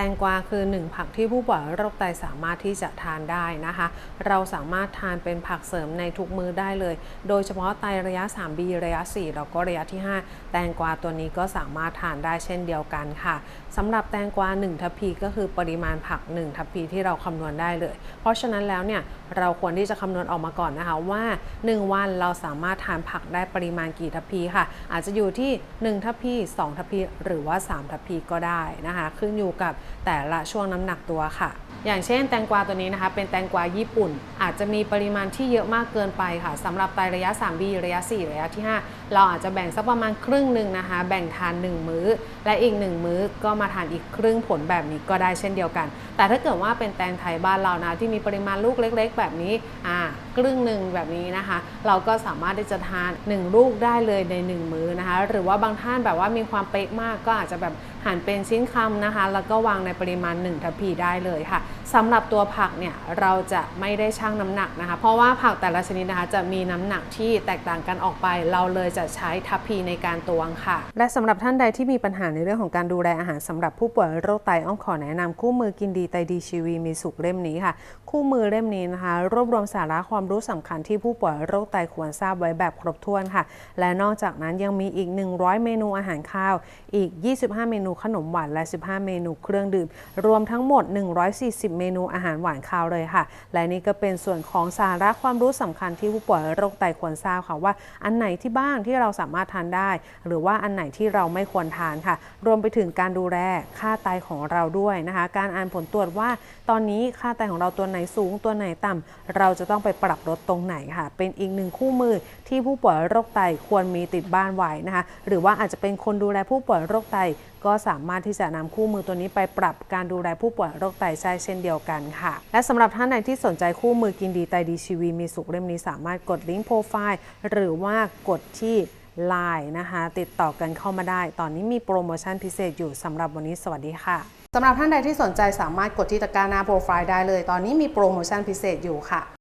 แตงกวาคือหนึ่งผักที่ผู้ป่วยโรคไตสามารถที่จะทานได้นะคะ เราสามารถทานเป็นผักเสริมในทุกมื้อได้เลย โดยเฉพาะไตระยะ 3B ระยะ 4 แล้วก็ระยะที่ 5 แตงกวาตัวนี้ก็สามารถทานได้เช่นเดียวกันค่ะสำหรับแตงกวา 1 ทัพพีก็คือปริมาณผัก 1 ทัพพีที่เราคำนวณได้เลย เพราะฉะนั้นแล้วเนี่ยเราควรที่จะคำนวณออกมาก่อนนะคะว่า 1 วันเราสามารถทานผักได้ปริมาณกี่ทัพพีค่ะ อาจจะอยู่ที่ 1 ทัพพี 2 ทัพพี หรือว่า 3 ทัพพีก็ได้นะคะ ขึ้นอยู่กับแต่ละช่วงน้ำหนักตัวค่ะ อย่างเช่นแตงกวาตัวนี้นะคะ เป็นแตงกวาญี่ปุ่น อาจจะมีปริมาณที่เยอะมากเกินไปค่ะสำหรับไตระยะ 3B ระยะ 4 ระยะที่ 5 เราอาจจะแบ่งสักประมาณครึ่งหนึ่งนะคะ แบ่งทาน 1 มื้อ และอีก 1 มื้อก็มาทานอีกครึ่งผลแบบนี้ก็ได้เช่นเดียวกัน แต่ถ้าเกิดว่าเป็นแตงไทยบ้านเรานะที่มีปริมาณลูกเล็ก ๆ แบบนี้อ่าครึ่งหนึ่งแบบนี้นะคะ เราก็สามารถที่จะทาน 1 ลูกได้เลยใน 1 มื้อนะคะ หรือว่าบางท่านแบบว่ามีความเป๊ะมากก็อาจจะแบบหั่นเป็นชิ้นคำนะคะ แล้วก็วางในปริมาณ1ทัพพีได้เลยค่ะสำหรับตัวผักเนี่ยเราจะไม่ได้ชั่งน้ำหนักนะคะ เพราะว่าผักแต่ละชนิดนะคะจะมีน้ำหนักที่แตกต่างกันออกไป เราเลยจะใช้ทัพพีในการตวงค่ะ และสำหรับท่านใดที่มีปัญหาในเรื่องของการดูแลอาหารสำหรับผู้ป่วยโรคไตอ้อมขอแนะนำคู่มือกินดีไตดีชีวีมีสุขเล่มนี้ค่ะ คู่มือเล่มนี้นะคะ รวบรวมสาระความรู้สำคัญที่ผู้ป่วยโรคไตควรทราบไว้แบบครบถ้วนค่ะ และนอกจากนั้นยังมีอีก 100 เมนูอาหารข้าว อีก 25 เมนููขนมหวานและ 15 เมนูเครื่องดื่ม รวมทั้งหมด 140 เมนูอาหารหวานข้าวเลยค่ะ และนี่ก็เป็นส่วนของสาระความรู้สำคัญที่ผู้ป่วยโรคไตควรทราบค่ะว่า อันไหนที่บ้างที่เราสามารถทานได้ หรือว่าอันไหนที่เราไม่ควรทานค่ะ รวมไปถึงการดูแลค่าไตของเราด้วยนะคะ การอ่านผลตรวจว่า ตอนนี้ค่าไตของเราตัวไหนสูงตัวไหนต่ำเราจะต้องไปปรับลดตรงไหนค่ะ เป็นอีกหนึ่งคู่มือที่ผู้ป่วยโรคไตควรมีติดบ้านไว้นะคะ หรือว่าอาจจะเป็นคนดูแลผู้ป่วยโรคไตก็สามารถที่จะนำคู่มือตัวนี้ไปปรับการดูแลผู้ป่วยโรคไตได้เช่นเดียวกันค่ะ และสำหรับท่านใดที่สนใจคู่มือกินดีไตดีชีวีมีสุขเล่มนี้สามารถกดลิงก์โปรไฟล์หรือว่ากดที่ Line นะคะติดต่อกันเข้ามาได้ ตอนนี้มีโปรโมชั่นพิเศษอยู่สำหรับวันนี้สวัสดีค่ะสำหรับท่านใดที่สนใจสามารถกดที่ตะกร้าหน้าโปรไฟล์ได้เลย ตอนนี้มีโปรโมชั่นพิเศษอยู่ค่ะ